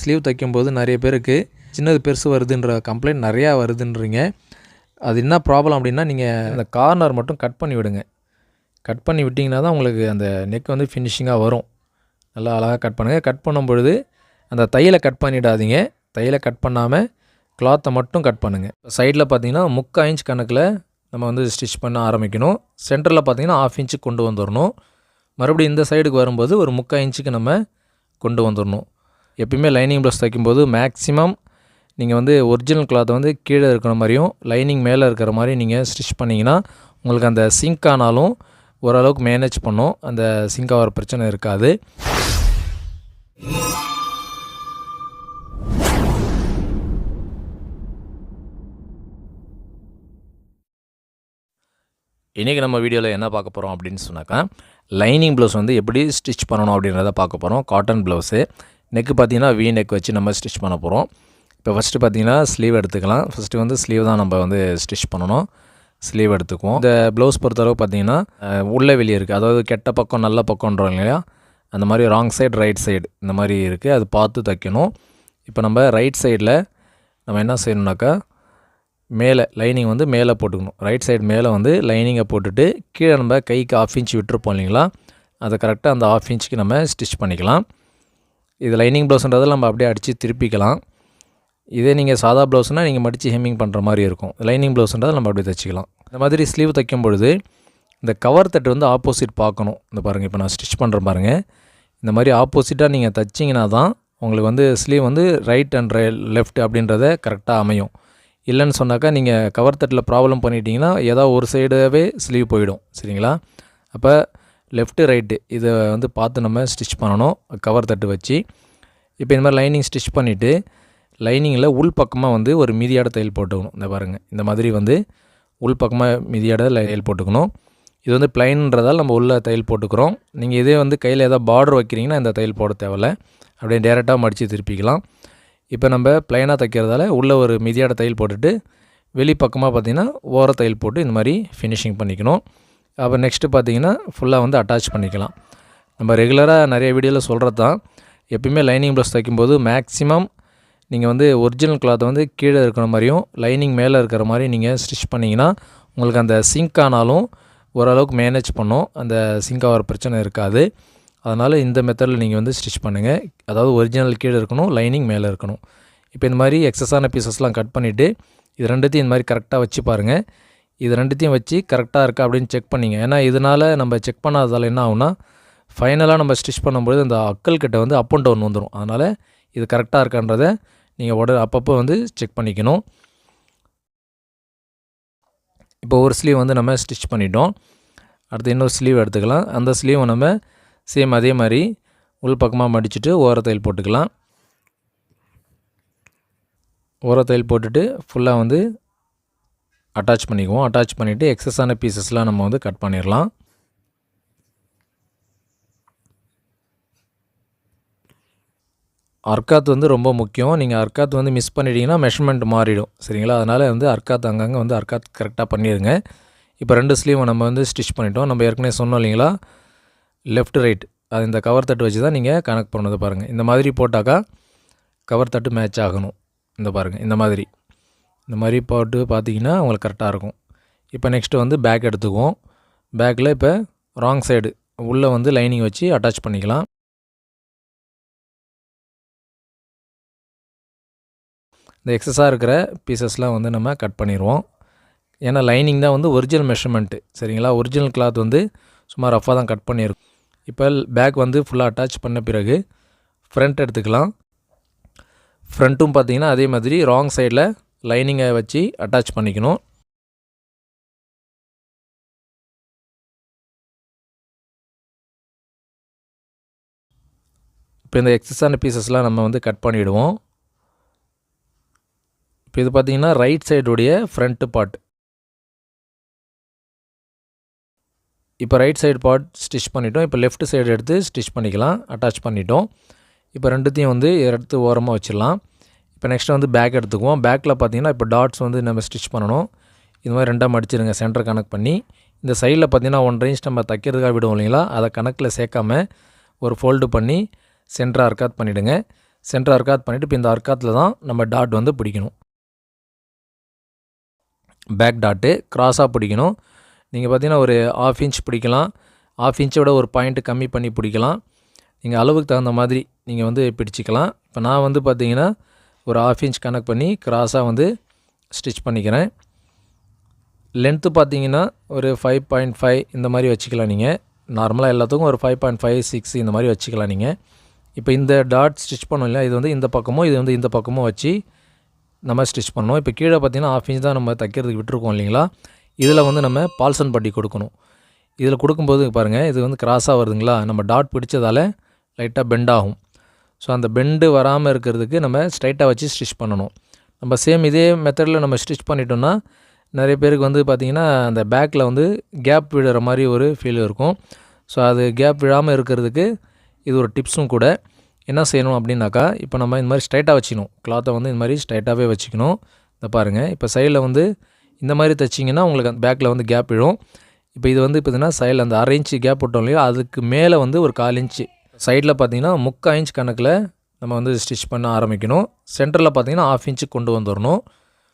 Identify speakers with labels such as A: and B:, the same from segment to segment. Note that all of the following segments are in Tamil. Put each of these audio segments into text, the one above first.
A: ஸ்லீவ் தைக்கும்போது நிறைய பேருக்கு சின்னது பெருசு வருதுன்ற கம்ப்ளைண்ட் நிறையா வருதுன்றீங்க. அது என்ன ப்ராப்ளம் அப்படின்னா நீங்கள் அந்த கார்னர் மட்டும் கட் பண்ணி விடுங்க. கட் பண்ணி விட்டிங்கன்னா தான் உங்களுக்கு அந்த நெக் வந்து ஃபினிஷிங்காக வரும். நல்லா அழகாக கட் பண்ணுங்கள் கட் பண்ணும் பொழுது அந்த தையலை கட் பண்ணிடாதீங்க. தையலை கட் பண்ணாமல் கிளாத்தை மட்டும் கட் பண்ணுங்கள் சைடில் பார்த்தீங்கன்னா முக்கால் இன்ச் கணக்கில் நம்ம வந்து ஸ்டிச் பண்ண ஆரம்பிக்கணும். சென்டரில் பார்த்தீங்கன்னா ஆஃப் இன்ச்சுக்கு கொண்டு வந்துடணும் மறுபடியும் இந்த சைடுக்கு வரும்போது ஒரு முக்கால் இன்ச்சுக்கு நம்ம கொண்டு வந்துடணும் எப்பயுமே லைனிங் ப்ளவுஸ் தைக்கும்போது மேக்ஸிமம் நீங்கள் வந்து ஒரிஜினல் கிளாத்தை வந்து கீழே இருக்கிற மாதிரியும் லைனிங் மேலே இருக்கிற மாதிரி நீங்கள் ஸ்டிச் பண்ணிங்கன்னா உங்களுக்கு அந்த சிங்க் ஆனாலும் ஓரளவுக்கு மேனேஜ் பண்ணும். அந்த சிங்க் ஆகிற பிரச்சனை இருக்காது. இன்றைக்கி நம்ம வீடியோவில் என்ன பார்க்க போகிறோம் அப்படின்னு சொன்னாக்கா லைனிங் ப்ளவுஸ் வந்து எப்படி ஸ்டிச் பண்ணணும் அப்படின்றத பார்க்க போகிறோம் காட்டன் ப்ளவுஸு நெக்கு பார்த்தீங்கன்னா வி நெக் வச்சு நம்ம ஸ்டிச் பண்ண போகிறோம் இப்போ ஃபஸ்ட்டு பார்த்தீங்கன்னா ஸ்லீவ் எடுத்துக்கலாம். ஃபஸ்ட்டு வந்து ஸ்லீவ் தான் நம்ம வந்து ஸ்டிச் பண்ணணும். ஸ்லீவ் எடுத்துக்குவோம். இந்த ப்ளவுஸ் பொறுத்தளவு பார்த்தீங்கன்னா உள்ளே வெளியே இருக்குது அதாவது கெட்ட பக்கம் நல்ல பக்கம்ன்றோம் இல்லையா? அந்த மாதிரி ராங் சைடு ரைட் சைடு இந்த மாதிரி இருக்குது அது பார்த்து தைக்கணும். இப்போ நம்ம ரைட் சைடில் நம்ம என்ன செய்யணும்னாக்கா மேலே லைனிங் வந்து மேலே போட்டுக்கணும். ரைட் சைடு மேலே வந்து லைனிங்கை போட்டுட்டு கீழே நம்ம கைக்கு ஆஃப் இன்ச் விட்டுருப்போம் இல்லைங்களா? அதை கரெக்டாக அந்த ஆஃப் இன்ச்சுக்கு நம்ம ஸ்டிச் பண்ணிக்கலாம். இது லைனிங் ப்ளவுஸ்ன்றதை நம்ம அப்படியே அடித்து திருப்பிக்கலாம். இதே நீங்கள் சாதா ப்ளவுஸ்னால் நீங்கள் மடித்து ஹெம்மிங் பண்ணுற மாதிரி இருக்கும். லைனிங் ப்ளவுஸ்ன்றதை நம்ம அப்படியே தைச்சிக்கலாம். இந்த மாதிரி ஸ்லீவ் தைக்கும் பொழுது இந்த கவர் தட்டு வந்து ஆப்போசிட் பார்க்கணும். இந்த பாருங்கள் இப்போ நான் ஸ்டிச் பண்ணுறேன் பாருங்கள் இந்த மாதிரி ஆப்போசிட்டாக நீங்கள் தைச்சிங்கன்னா தான் உங்களுக்கு வந்து ஸ்லீவ் வந்து ரைட் அண்ட் லெஃப்ட் அப்படின்றத கரெக்டாக அமையும். இல்லைன்னு சொன்னாக்கா நீங்கள் கவர் தட்டில் ப்ராப்ளம் பண்ணிட்டீங்கன்னா ஏதாவது ஒரு சைடாகவே ஸ்லீவ் போயிடும். சரிங்களா? அப்போ லெஃப்ட்டு ரைட்டு இதை வந்து பார்த்து நம்ம ஸ்டிச் பண்ணணும் கவர் தட்டு வச்சு. இப்போ இந்த மாதிரி லைனிங் ஸ்டிச் பண்ணிவிட்டு லைனிங்கில் உள் பக்கமாக வந்து ஒரு மிதியாட தையல் போட்டுக்கணும். இந்த பாருங்கள் இந்த மாதிரி வந்து உள் பக்கமாக மிதியாட தையல் போட்டுக்கணும். இது வந்து பிளைன்றதால் நம்ம உள்ள தையல் போட்டுக்கிறோம். நீங்கள் இதே வந்து கையில் ஏதாவது பார்டர் வைக்கிறீங்கன்னா இந்த தையல் போட தேவையில்ல. அப்படியே டேரெக்டாக மடித்து திருப்பிக்கலாம். இப்போ நம்ம ப்ளைனாக தைக்கிறதால உள்ளே ஒரு மிதியாட தையல் போட்டுட்டு வெளி பக்கமாக பார்த்தீங்கன்னா ஓர தையல் போட்டு இந்த மாதிரி ஃபினிஷிங் பண்ணிக்கணும். அப்போ நெக்ஸ்ட்டு பார்த்தீங்கன்னா ஃபுல்லாக வந்து அட்டாச் பண்ணிக்கலாம். நம்ம ரெகுலராக நிறைய வீடியோவில் சொல்கிறது தான். எப்பயுமே லைனிங் ப்ளவுஸ் தைக்கும்போது மேக்ஸிமம் நீங்கள் வந்து ஒரிஜினல் கிளாத்தை வந்து கீழே இருக்கிற மாதிரியும் லைனிங் மேலே இருக்கிற மாதிரி நீங்கள் ஸ்டிச் பண்ணிங்கன்னா உங்களுக்கு அந்த சிங்க் ஆனாலும் ஓரளவுக்கு மேனேஜ் பண்ணும். அந்த சிங்க் ஆகிற பிரச்சனை இருக்காது. அதனால் இந்த மெத்தடில் நீங்கள் வந்து ஸ்டிச் பண்ணுங்கள் அதாவது ஒரிஜினல் கீழே இருக்கணும் லைனிங் மேலே இருக்கணும். இப்போ இந்த மாதிரி எக்ஸஸான பீசஸ்லாம் கட் பண்ணிவிட்டு இது ரெண்டுத்தையும் இந்த மாதிரி கரெக்டாக வச்சு பாருங்கள் இது ரெண்டுத்தையும் வச்சு கரெக்டாக இருக்கா அப்படின்னு செக் பண்ணிங்க. ஏன்னா இதனால் நம்ம செக் பண்ணாததால் என்ன ஆகுனா ஃபைனலாக நம்ம ஸ்டிச் பண்ணும்போது அந்த அக்கல் கிட்ட வந்து அப் அண்ட் டவுன் வந்துடும் அதனால் இது கரெக்டாக இருக்கான்றதை நீங்கள் உடனே அப்பப்போ வந்து செக் பண்ணிக்கணும். இப்போ ஒரு ஸ்லீவ் வந்து நம்ம ஸ்டிச் பண்ணிட்டோம். அடுத்து இன்னொரு ஸ்லீவ் எடுத்துக்கலாம். அந்த ஸ்லீவை நம்ம சேம் அதே மாதிரி உள் பக்கமாக மடிச்சுட்டு ஓரத்தையில் போட்டுக்கலாம். ஓரத்தையில் போட்டுட்டு ஃபுல்லாக வந்து அட்டாச் பண்ணிக்குவோம். அட்டாச் பண்ணிவிட்டு எக்ஸஸான பீசஸ்லாம் நம்ம வந்து கட் பண்ணிடலாம் அர்க்காத் வந்து ரொம்ப முக்கியம். நீங்கள் அர்க்காத் வந்து மிஸ் பண்ணிட்டீங்கன்னா மெஷர்மெண்ட் மாறிடும். சரிங்களா? அதனால் வந்து அர்க்காத் அங்கங்கே வந்து அர்க்காத் கரெக்டாக பண்ணிடுங்க. இப்போ ரெண்டு ஸ்லீவை நம்ம வந்து ஸ்டிச் பண்ணிட்டோம். நம்ம ஏற்கனவே சொன்னோம் இல்லைங்களா? லெஃப்ட் ரைட் அது இந்த கவர் தட்டு வச்சு தான் நீங்கள் கனெக்ட் பண்ணதை பாருங்கள் இந்த மாதிரி போட்டாக்கா கவர் தட்டு மேட்ச் ஆகணும். இந்த பாருங்கள் இந்த மாதிரி. இந்த மாதிரி போட்டு பார்த்தீங்கன்னா உங்களுக்கு கரெக்டாக இருக்கும். இப்போ நெக்ஸ்ட்டு வந்து பேக் எடுத்துக்குவோம். பேக்கில் இப்போ ராங் சைடு உள்ளே வந்து லைனிங் வச்சு அட்டாச் பண்ணிக்கலாம். இந்த எக்ஸஸாக இருக்கிற பீசஸ்லாம் வந்து நம்ம கட் பண்ணிடுவோம். ஏன்னா லைனிங் தான் வந்து ஒரிஜினல் மெஷர்மெண்ட்டு சரிங்களா? ஒரிஜினல் கிளாத் வந்து சும்மா ரஃபாக தான் கட் பண்ணியிருக்கும். இப்போ பேக் வந்து ஃபுல்லாக அட்டாச் பண்ண பிறகு ஃப்ரண்ட் எடுத்துக்கலாம். ஃப்ரண்ட்டும் பார்த்தீங்கன்னா அதே மாதிரி ராங் சைடில் லைனிங்கை வச்சு அட்டாச் பண்ணிக்கணும். இப்போ இந்த எக்ஸஸான பீசஸ்லாம் நம்ம வந்து கட் பண்ணிவிடுவோம் இப்போ இது பார்த்தீங்கன்னா ரைட் சைடுடைய ஃப்ரண்ட்டு பார்ட் இப்போ ரைட் சைடு பார்ட் ஸ்டிச் பண்ணிட்டோம். இப்போ லெஃப்ட் சைடு எடுத்து ஸ்டிச் பண்ணிக்கலாம். அட்டாச் பண்ணிட்டோம். இப்போ ரெண்டுத்தையும் வந்து எடுத்து ஓரமாக வச்சிடலாம். இப்போ நெக்ஸ்ட்டு வந்து பேக் எடுத்துக்குவோம். பேக்கில் பார்த்தீங்கன்னா இப்போ டாட்ஸ் வந்து நம்ம ஸ்டிச் பண்ணணும். இது மாதிரி ரெண்டாக மடிச்சிருங்க சென்டர் கனெக்ட் பண்ணி. இந்த சைடில் பார்த்தீங்கன்னா ஒன் ரேஞ்ச் நம்ம தைக்கிறதுக்காக விடுவோம் இல்லைங்களா? அதை கணக்கில் சேர்க்காம ஒரு ஃபோல்டு பண்ணி சென்டராக அர்க்காத் பண்ணிவிடுங்க சென்டர் அர்க்காத் பண்ணிவிட்டு இப்போ இந்த அர்க்காத்தில் தான் நம்ம டாட் வந்து பிடிக்கணும். பேக் டாட்டு க்ராஸாக பிடிக்கணும். நீங்கள் பார்த்தீங்கன்னா ஒரு ஆஃப் இன்ச் பிடிக்கலாம். ஆஃப் இன்ச்சோட ஒரு பாயிண்ட்டு கம்மி பண்ணி பிடிக்கலாம். நீங்கள் அளவுக்கு தகுந்த மாதிரி நீங்கள் வந்து பிடிச்சிக்கலாம். இப்போ நான் வந்து பார்த்தீங்கன்னா ஒரு ஆஃப் இன்ச் கனெக்ட் பண்ணி க்ராஸாக வந்து ஸ்டிச் பண்ணிக்கிறேன். லென்த்து பார்த்தீங்கன்னா ஒரு ஃபைவ் பாயிண்ட் ஃபைவ் இந்த மாதிரி வச்சுக்கலாம் நீங்கள் நார்மலாக எல்லாத்துக்கும் ஒரு ஃபைவ் பாயிண்ட் ஃபைவ் சிக்ஸ் இந்த மாதிரி வச்சுக்கலாம் நீங்கள் இப்போ இந்த டாட் ஸ்டிச் பண்ணோம் இல்லையா? இது வந்து இந்த பக்கமும் இது வந்து இந்த பக்கமும் வச்சு நம்ம ஸ்டிச் பண்ணணும். இப்போ கீழே பார்த்தீங்கன்னா ஆஃப் இன்ச் தான் நம்ம தைக்கிறதுக்கு விட்டுருக்கோம் இல்லைங்களா? இதில் வந்து நம்ம பால்சன் பட்டி கொடுக்கணும். இதில் கொடுக்கும்போது பாருங்கள் இது வந்து கிராஸாக வருதுங்களா? நம்ம டாட் பிடிச்சதால் லைட்டாக பெண்ட் ஆகும். ஸோ அந்த பெண்டு வராமல் இருக்கிறதுக்கு நம்ம ஸ்ட்ரைட்டாக வச்சு ஸ்டிச் பண்ணணும். நம்ம சேம் இதே மெத்தடில் நம்ம ஸ்டிச் பண்ணிட்டோம்னா நிறைய பேருக்கு வந்து பார்த்திங்கன்னா அந்த பேக்கில் வந்து கேப் விடுற மாதிரி ஒரு ஃபீல் இருக்கும். ஸோ அது கேப் விழாமல் இருக்கிறதுக்கு இது ஒரு டிப்ஸும் கூட. என்ன செய்யணும் அப்படின்னாக்கா இப்போ நம்ம இந்த மாதிரி ஸ்ட்ரைட்டாக வச்சுக்கணும். கிளாத்தை வந்து இந்த மாதிரி ஸ்ட்ரைட்டாகவே வச்சுக்கணும். இந்த பாருங்கள் இப்போ சைடில் வந்து இந்த மாதிரி தைச்சிங்கன்னா உங்களுக்கு அந்த பேக்கில் வந்து கேப் விழும். இப்போ இது வந்து பார்த்திங்கன்னா சைடில் அந்த அரை இன்ச்சு கேப் விட்டோம் இல்லையா அதுக்கு மேலே வந்து ஒரு கால் இன்ச்சு சைடில் பார்த்தீங்கன்னா முக்கால் இன்ச் கணக்கில் நம்ம வந்து ஸ்டிச் பண்ண ஆரம்பிக்கணும். சென்டரில் பார்த்தீங்கன்னா ஆஃப் இன்ச்சுக்கு கொண்டு வந்துடணும்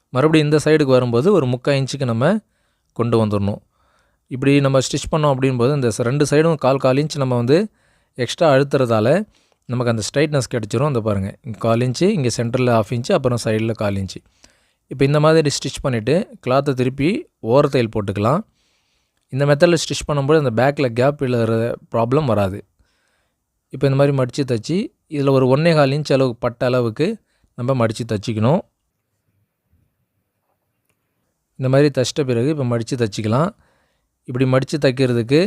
A: மறுபடியும் இந்த சைடுக்கு வரும்போது ஒரு முக்கால் இன்ச்சுக்கு நம்ம கொண்டு வந்துடணும் இப்படி நம்ம ஸ்டிச் பண்ணோம் அப்படின்போது இந்த ரெண்டு சைடும் கால் கால் இன்ச் நம்ம வந்து எக்ஸ்ட்ரா அழுத்துறதால நமக்கு அந்த ஸ்ட்ரைட்னஸ் கிடச்சிரும். அந்த பாருங்கள் இங்கே கால் இன்ச்சு இங்கே சென்டரில் ஆஃப் இன்ச்சு அப்புறம் சைடில் கால் இன்ச்சு. இப்போ இந்த மாதிரி ஸ்டிச் பண்ணிவிட்டு கிளாத்தை திருப்பி ஓரத்தையில் போட்டுக்கலாம். இந்த மெத்தடில் ஸ்டிச் பண்ணும்போது அந்த பேக்கில் கேப் விழுற ப்ராப்ளம் வராது. இப்போ இந்த மாதிரி மடித்து தைச்சி இதில் ஒரு ஒன்றே கால் இன்ச் அளவுக்கு பட்ட அளவுக்கு நம்ம மடித்து தைச்சிக்கணும். இந்த மாதிரி தைச்சிட்ட பிறகு இப்போ மடித்து தைச்சிக்கலாம். இப்படி மடித்து தைக்கிறதுக்கு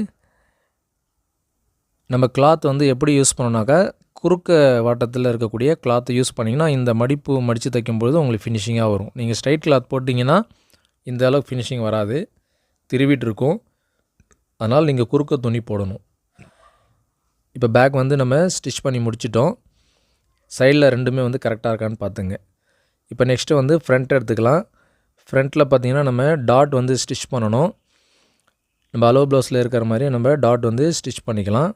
A: நம்ம கிளாத் வந்து எப்படி யூஸ் பண்ணோன்னாக்கா குறுக்க வாட்டத்தில் இருக்கக்கூடிய கிளாத்தை யூஸ் பண்ணிங்கன்னா இந்த மடிப்பு மடித்து தைக்கும்பொழுது உங்களுக்கு ஃபினிஷிங்காக வரும். நீங்கள் ஸ்ட்ரைட் கிளாத் போட்டிங்கன்னா இந்த அளவுக்கு ஃபினிஷிங் வராது. திருவிட்டு இருக்கும் அதனால் நீங்கள் குறுக்க துணி போடணும். இப்போ பேக் வந்து நம்ம ஸ்டிச் பண்ணி முடிச்சிட்டோம். சைடில் ரெண்டுமே வந்து கரெக்டாக இருக்கான்னு பார்த்துங்க. இப்போ நெக்ஸ்ட்டு வந்து ஃப்ரண்ட் எடுத்துக்கலாம். ஃப்ரண்ட்டில் பார்த்தீங்கன்னா நம்ம டாட் வந்து ஸ்டிச் பண்ணணும். நம்ம அலோ ப்ளவுஸில் இருக்கிற மாதிரி நம்ம டாட் வந்து ஸ்டிச் பண்ணிக்கலாம்.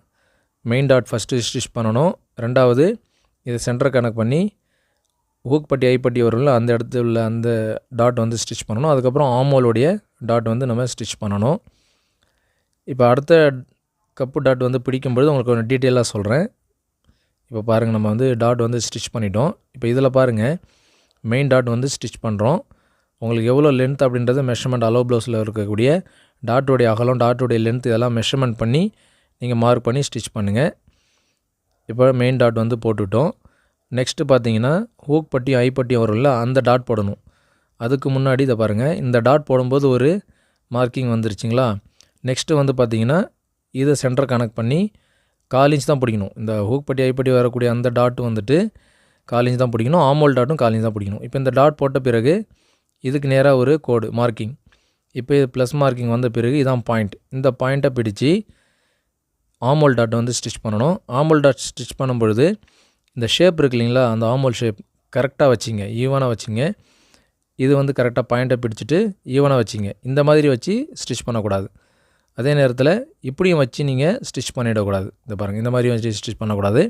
A: மெயின் டாட் ஃபஸ்ட்டு ஸ்டிச் பண்ணணும். ரெண்டாவது இதை சென்டர் கனெக்ட் பண்ணி ஹூக் பட்டி ஐப்பட்டி வரும்ல அந்த இடத்துல உள்ள அந்த டாட் வந்து ஸ்டிச் பண்ணணும். அதுக்கப்புறம் ஆமோலுடைய டாட் வந்து நம்ம ஸ்டிச் பண்ணணும். இப்போ அடுத்த கப்பு டாட் வந்து பிடிக்கும் பொழுது உங்களுக்கு கொஞ்சம் டீட்டெயிலாக சொல்கிறேன் இப்போ பாருங்கள் நம்ம வந்து டாட் வந்து ஸ்டிச் பண்ணிட்டோம். இப்போ இதில் பாருங்கள் மெயின் டாட் வந்து ஸ்டிச் பண்ணுறோம் உங்களுக்கு எவ்வளோ லென்த் அப்படின்றது மெஷர்மெண்ட் அலோ ப்ளவுஸில் இருக்கக்கூடிய டாட்டுடைய அகலம் டாட்டோடைய லென்த் இதெல்லாம் மெஷர்மெண்ட் பண்ணி நீங்கள் மார்க் பண்ணி ஸ்டிச் பண்ணுங்கள் இப்போ மெயின் டாட் வந்து போட்டுவிட்டோம் நெக்ஸ்ட்டு பார்த்தீங்கன்னா ஹூக் பட்டியும் ஐப்பட்டியும் வரும்ல அந்த டாட் போடணும். அதுக்கு முன்னாடி இதை பாருங்கள் இந்த டாட் போடும்போது ஒரு மார்க்கிங் வந்துருச்சுங்களா? நெக்ஸ்ட்டு வந்து பார்த்தீங்கன்னா இதை சென்டர் கனெக்ட் பண்ணி கால் இன்ச் தான் பிடிக்கணும். இந்த ஹூக் பட்டி ஐப்பட்டி வரக்கூடிய அந்த டாட் வந்துட்டு கால் இன்ச் தான் பிடிக்கணும். ஆமோல் டாட்டும் கால் இன்ச் தான் பிடிக்கணும். இப்போ இந்த டாட் போட்ட பிறகு இதுக்கு நேராக ஒரு கோடு மார்க்கிங் இப்போ இது ப்ளஸ் மார்க்கிங் வந்த பிறகு இதான் பாயிண்ட் இந்த பாயிண்ட்டை பிடிச்சி ஆமோல் டாட் வந்து ஸ்டிச் பண்ணணும். ஆமோல் டாட் ஸ்டிச் பண்ணும் பொழுது இந்த ஷேப் இருக்கு இல்லைங்களா அந்த ஆமோல் ஷேப் கரெக்டாக வச்சிங்க. ஈவனாக வச்சிங்க. இது வந்து கரெக்டாக பாயிண்ட்டை பிடிச்சிட்டு ஈவனாக வச்சிங்க. இந்த மாதிரி வச்சு ஸ்டிச் பண்ணக்கூடாது. அதே நேரத்தில் இப்படியும் வச்சு நீங்கள் ஸ்டிச் பண்ணிடக்கூடாது. இந்த பாருங்கள் இந்த மாதிரி வச்சு ஸ்டிச் பண்ணக்கூடாது.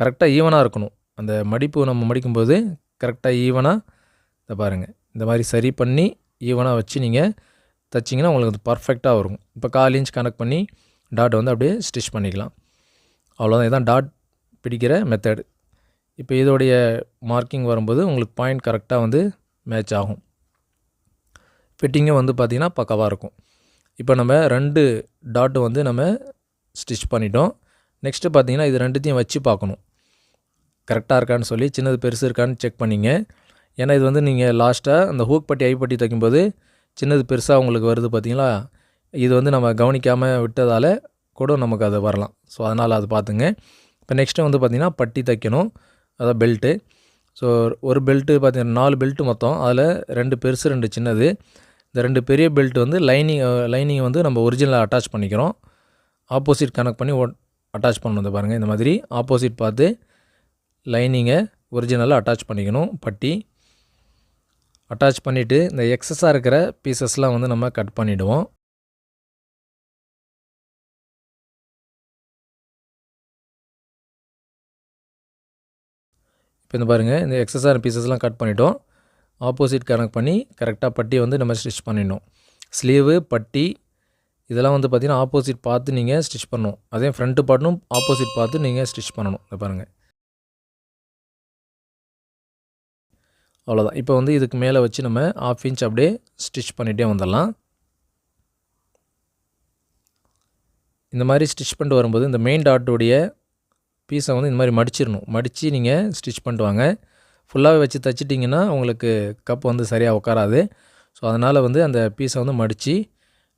A: கரெக்டாக ஈவனாக இருக்கணும். அந்த மடிப்பு நம்ம மடிக்கும்போது கரெக்டாக ஈவனாக இந்த பாருங்கள் இந்த மாதிரி சரி பண்ணி ஈவனாக வச்சு நீங்கள் தைச்சிங்கன்னா உங்களுக்கு அது பர்ஃபெக்டாக வரும். இப்போ கால் இன்ச் கனெக்ட் பண்ணி டாட் வந்து அப்படியே ஸ்டிச் பண்ணிக்கலாம். அவ்வளோதான் இதுதான் டாட் பிடிக்கிற மெத்தடு இப்போ இதோடைய மார்க்கிங் வரும்போது உங்களுக்கு பாயிண்ட் கரெக்டாக வந்து மேட்ச் ஆகும். ஃபிட்டிங்கும் வந்து பார்த்திங்கன்னா பக்கவாக இருக்கும். இப்போ நம்ம ரெண்டு டாட்டு வந்து நம்ம ஸ்டிச் பண்ணிட்டோம். நெக்ஸ்ட்டு பார்த்தீங்கன்னா இது ரெண்டுத்தையும் வச்சு பார்க்கணும். கரெக்டாக இருக்கான்னு சொல்லி சின்னது பெருசு இருக்கான்னு செக் பண்ணிங்க. ஏன்னா இது வந்து நீங்கள் லாஸ்ட்டாக அந்த ஹூக் பட்டி ஐப்பட்டி தைக்கும்போது சின்னது பெருசாக உங்களுக்கு வருது பார்த்திங்களா? இது வந்து நம்ம கவனிக்காமல் விட்டதால் கூட நமக்கு அது வரலாம். ஸோ அதனால் அது பார்த்துங்க. இப்போ நெக்ஸ்ட்டு வந்து பார்த்திங்கன்னா பட்டி தைக்கணும். அதான் பெல்ட்டு ஸோ ஒரு பெல்ட்டு பார்த்திங்கன்னா நாலு பெல்ட்டு மொத்தம். அதில் ரெண்டு பெருசு ரெண்டு சின்னது. இந்த ரெண்டு பெரிய பெல்ட் வந்து லைனிங் லைனிங் வந்து நம்ம ஒரிஜினலாக அட்டாச் பண்ணிக்கிறோம். ஆப்போசிட் கனெக்ட் பண்ணி அட்டாச் பண்ணணும் பாருங்கள் இந்த மாதிரி. ஆப்போசிட் பார்த்து லைனிங்கை ஒரிஜினலாக அட்டாச் பண்ணிக்கணும் பட்டி. அட்டாச் பண்ணிவிட்டு இந்த எக்ஸஸாக இருக்கிற பீசஸ்லாம் வந்து நம்ம கட் பண்ணிவிடுவோம் இப்போ இந்த பாருங்கள் இந்த எக்ஸஸான பீசஸ்லாம் கட் பண்ணிட்டோம். ஆப்போசிட் கனெக்ட் பண்ணி கரெக்டாக பட்டி வந்து நம்ம ஸ்டிச் பண்ணிடணும். ஸ்லீவு பட்டி இதெல்லாம் வந்து பார்த்திங்கன்னா ஆப்போசிட் பார்த்து நீங்கள் ஸ்டிச் பண்ணணும். அதே ஃப்ரண்ட்டு பாட்டும் ஆப்போசிட் பார்த்து நீங்கள் ஸ்டிச் பண்ணணும். இதை பாருங்கள் அவ்வளோதான் இப்போ வந்து இதுக்கு மேலே வச்சு நம்ம ஆஃப் இன்ச் அப்படியே ஸ்டிச் பண்ணிகிட்டே வந்துடலாம். இந்த மாதிரி ஸ்டிச் பண்ணிட்டு வரும்போது இந்த மெயின் டாட்டுடைய பீஸை வந்து இந்த மாதிரி மடிச்சிடணும். மடித்து நீங்கள் ஸ்டிச் பண்ணிட்டு வாங்க. ஃபுல்லாகவே வச்சு தைச்சிட்டிங்கன்னா உங்களுக்கு கப் வந்து சரியாக உட்காராது ஸோ அதனால் வந்து அந்த பீஸை வந்து மடித்து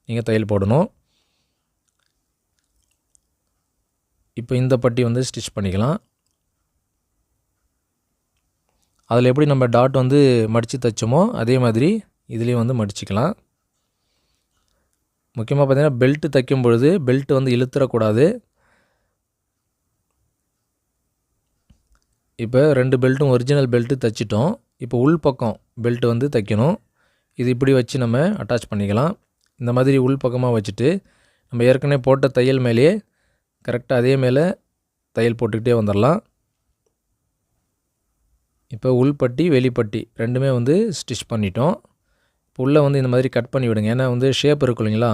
A: நீங்கள் தையல் போடணும். இப்போ இந்த பட்டி வந்து ஸ்டிச் பண்ணிக்கலாம். அதில் எப்படி நம்ம டாட் வந்து மடித்து தைச்சோமோ அதே மாதிரி இதுலேயும் வந்து மடிச்சிக்கலாம். முக்கியமாக பார்த்தீங்கன்னா பெல்ட்டு தைக்கும் பொழுது பெல்ட் வந்து இழுத்துறக்கூடாது. இப்போ ரெண்டு பெல்ட்டும் ஒரிஜினல் பெல்ட்டு தைச்சிட்டோம். இப்போ உள் பக்கம் பெல்ட் வந்து தைக்கணும். இது இப்படி வச்சு நம்ம அட்டாச் பண்ணிக்கலாம். இந்த மாதிரி உள் பக்கமாக வச்சுட்டு நம்ம ஏற்கனவே போட்ட தையல் மேலேயே கரெக்டாக அதே மேலே தையல் போட்டுக்கிட்டே வந்துடலாம் இப்போ உள்பட்டி வெளிப்பட்டி ரெண்டுமே வந்து ஸ்டிச் பண்ணிட்டோம். இப்போ உள்ளே வந்து இந்த மாதிரி கட் பண்ணி விடுங்க. ஏன்னா வந்து ஷேப் இருக்கும் இல்லைங்களா?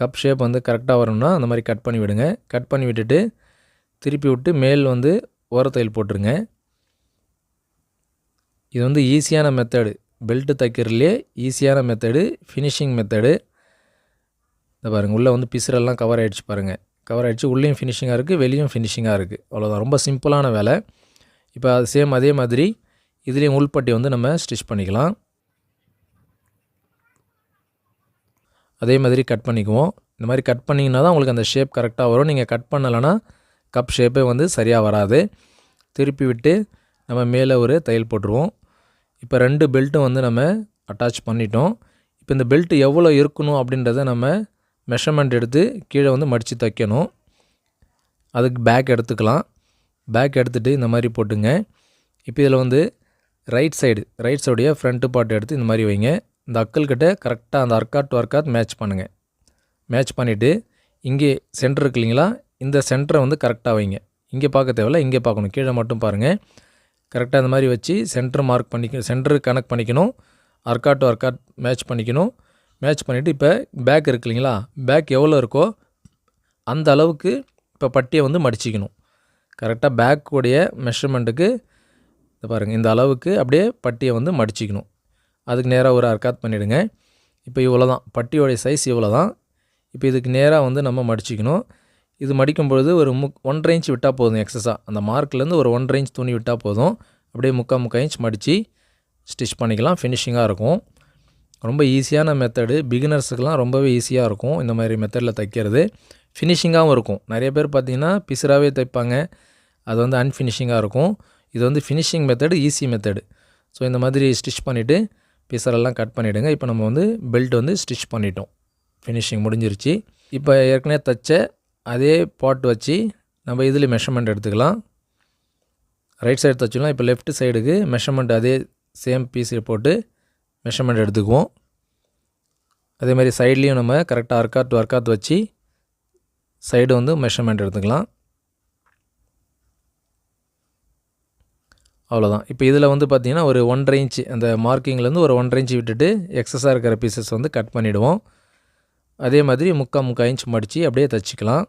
A: கப் ஷேப் வந்து கரெக்டாக வரணும்னா அந்த மாதிரி கட் பண்ணி விடுங்க. கட் பண்ணி விட்டுட்டு திருப்பி விட்டு மேல் வந்து ஓரத்தையில் போட்டுருங்க. இது வந்து ஈஸியான மெத்தடு பெல்ட்டு தைக்கிறதுலே ஈஸியான மெத்தடு ஃபினிஷிங் மெத்தடு இந்த பாருங்கள் உள்ளே வந்து பிசுரெல்லாம் கவர் ஆகிடுச்சு பாருங்கள் கவர் ஆகிடுச்சு உள்ளேயும் ஃபினிஷிங்காக இருக்குது வெளியும் ஃபினிஷிங்காக இருக்குது அவ்வளோதான் ரொம்ப சிம்பிளான வேலை. இப்போ அது சேம் அதே மாதிரி இதுலேயும் உள்பட்டி வந்து நம்ம ஸ்டிச் பண்ணிக்கலாம். அதே மாதிரி கட் பண்ணிக்குவோம். இந்த மாதிரி கட் பண்ணிங்கன்னா தான் உங்களுக்கு அந்த ஷேப் கரெக்டாக வரும். நீங்கள் கட் பண்ணலைன்னா கப் ஷேப்பே வந்து சரியாக வராது. திருப்பி விட்டு நம்ம மேலே ஒரு தையல் போட்டுருவோம். இப்போ ரெண்டு பெல்ட்டும் வந்து நம்ம அட்டாச் பண்ணிட்டோம். இப்போ இந்த பெல்ட் எவ்வளோ இருக்கணும் அப்படின்றத நம்ம மெஷர்மெண்ட் எடுத்து கீழே வந்து மடித்து தைக்கணும். அதுக்கு பேக் எடுத்துக்கலாம். பேக் எடுத்துகிட்டு இந்த மாதிரி போட்டுங்க. இப்போ இதில் வந்து ரைட் சைடு ரைட் சைடைய ஃப்ரண்ட்டு பார்ட் எடுத்து இந்த மாதிரி வைங்க. இந்த அக்கல்கிட்ட கரெக்டாக அந்த அர்க்காட் டு அர்க்காத் மேட்ச் பண்ணுங்கள் மேட்ச் பண்ணிவிட்டு இங்கே சென்டர் இருக்கு இல்லைங்களா? இந்த சென்டரை வந்து கரெக்டாக வைங்க. இங்கே பார்க்க தேவையில்ல இங்கே பார்க்கணும். கீழே மட்டும் பாருங்கள் கரெக்டாக இந்த மாதிரி வச்சு சென்டர் மார்க் பண்ணிக்க சென்டர் கனெக்ட் பண்ணிக்கணும். அர்க்கா டு அர்க்கா மேட்ச் பண்ணிக்கணும். மேட்ச் பண்ணிவிட்டு இப்போ பேக் இருக்கு இல்லைங்களா? பேக் எவ்வளோ இருக்கோ அந்த அளவுக்கு இப்போ பட்டியை வந்து மடிச்சிக்கணும். கரெக்டாக பேக்குடைய மெஷர்மெண்ட்டுக்கு இதை பாருங்கள் இந்த அளவுக்கு அப்படியே பட்டியை வந்து மடிச்சிக்கணும். அதுக்கு நேராக ஒரு அர்க்காத் பண்ணிவிடுங்க இப்போ இவ்வளோ தான் பட்டியோடைய சைஸ் இவ்வளோ தான் இப்போ இதுக்கு நேராக வந்து நம்ம மடிச்சிக்கணும். இது மடிக்கும் பொழுது ஒரு முக் ஒன்றரை இன்ச் விட்டால் போதும் எக்ஸஸாக அந்த மார்க்லேருந்து ஒரு ஒன்றரை இன்ச் துணி விட்டால் போதும். அப்படியே முக்கால் முக்கால் இன்ச் மடித்து ஸ்டிச் பண்ணிக்கலாம். ஃபினிஷிங்காக இருக்கும். ரொம்ப ஈஸியான மெத்தடு பிகினர்ஸுக்கெலாம் ரொம்பவே ஈஸியாக இருக்கும். இந்த மாதிரி மெத்தடில் தைக்கிறது. ஃபினிஷிங்காகவும் இருக்கும். நிறைய பேர் பார்த்திங்கன்னா பிசுராகவே தைப்பாங்க. அது வந்து அன்ஃபினிஷிங்காக இருக்கும். இது வந்து finishing method easy method so இந்த மாதிரி ஸ்டிச் பண்ணிவிட்டு பிசரெல்லாம் கட் பண்ணிவிடுங்க இப்போ நம்ம வந்து பெல்ட் வந்து ஸ்டிச் பண்ணிட்டோம். ஃபினிஷிங் முடிஞ்சிருச்சு. இப்போ ஏற்கனவே தைச்ச அதே பாட் வச்சு நம்ம இதில் மெஷர்மெண்ட் எடுத்துக்கலாம். ரைட் சைடு தைச்சிக்கலாம் இப்போ லெஃப்ட் சைடுக்கு மெஷர்மெண்ட் அதே சேம் பீஸை போட்டு மெஷர்மெண்ட் எடுத்துக்குவோம். அதே மாதிரி சைட்லேயும் நம்ம கரெக்டாக அர்க்காத் ஒர்க்காத் வச்சு சைடு வந்து மெஷர்மெண்ட் எடுத்துக்கலாம். அவ்வளோதான் இப்போ இதில் வந்து பார்த்திங்கன்னா ஒரு ஒன்றரை இன்ச்சு அந்த மார்க்கிங்லேருந்து ஒரு ஒன்றரை இன்ச்சு விட்டுட்டு எக்ஸஸாக இருக்கிற பீசஸ் வந்து கட் பண்ணிவிடுவோம் அதே மாதிரி முக்கால் முக்கால் இன்ச் மடித்து அப்படியே தைச்சிக்கலாம்.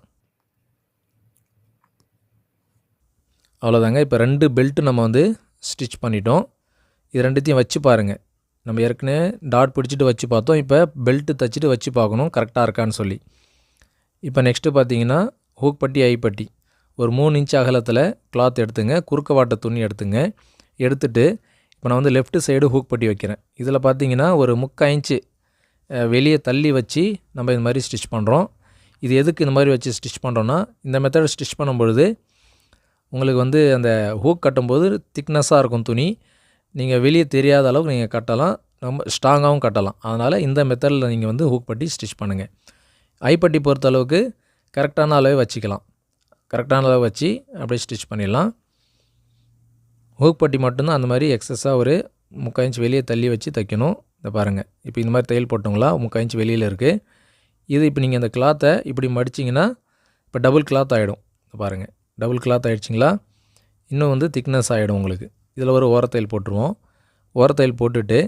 A: அவ்வளோதாங்க. இப்போ ரெண்டு பெல்ட்டு நம்ம வந்து ஸ்டிச் பண்ணிட்டோம். இது ரெண்டுத்தையும் வச்சு பாருங்கள் நம்ம ஏற்கனவே டாட் பிடிச்சிட்டு வச்சு பார்த்தோம். இப்போ பெல்ட்டு தைச்சிட்டு வச்சு பார்க்கணும். கரெக்டாக இருக்கான்னு சொல்லி. இப்போ நெக்ஸ்ட்டு பார்த்தீங்கன்னா ஹூக் பட்டி ஐப்பட்டி ஒரு மூணு இன்ச் அகலத்தில் கிளாத் எடுத்துங்க. குறுக்க வாட்ட துணி எடுத்துங்க. எடுத்துட்டு இப்போ நான் வந்து லெஃப்ட் சைடு ஹூக் பட்டி வைக்கிறேன். இதில் பார்த்தீங்கன்னா ஒரு முக்கால் இன்ச்சு வெளியே தள்ளி வச்சு நம்ம இந்த மாதிரி ஸ்டிச் பண்ணுறோம் இது எதுக்கு இந்த மாதிரி வச்சு ஸ்டிச் பண்ணுறோன்னா இந்த மெத்தடை ஸ்டிச் பண்ணும்பொழுது உங்களுக்கு வந்து அந்த ஹூக் கட்டும்போது திக்னஸாக இருக்கும் துணி. நீங்கள் வெளியே தெரியாத அளவுக்கு நீங்கள் கட்டலாம். ரொம்ப ஸ்ட்ராங்காகவும் கட்டலாம். அதனால் இந்த மெத்தடில் நீங்கள் வந்து ஹூக் பட்டி ஸ்டிச் பண்ணுங்கள் ஐப்பட்டி பொறுத்த அளவுக்கு கரெக்டான அளவே வச்சுக்கலாம். கரெக்டான அளவு வச்சு அப்படியே ஸ்டிச் பண்ணிடலாம். ஹூக் பட்டி மட்டும்தான் அந்த மாதிரி எக்ஸஸாக ஒரு முக்கால் இன்ச் வெளியே தள்ளி வச்சு தைக்கணும். இந்த பாருங்கள் இப்போ இந்த மாதிரி தையல் போட்டோங்களா முக்கால் இன்ச் வெளியில் இருக்குது இது இப்போ நீங்கள் அந்த கிளாத்தை இப்படி மடிச்சிங்கன்னா இப்போ டபுள் கிளாத் ஆகிடும் பாருங்கள் டபுள் கிளாத் ஆகிடுச்சிங்களா இன்னும் வந்து திக்னஸ் ஆகிடும் உங்களுக்கு. இதில் ஒரு ஓரத்தையல் போட்டுருவோம். ஓரத்தையல் போட்டுட்டு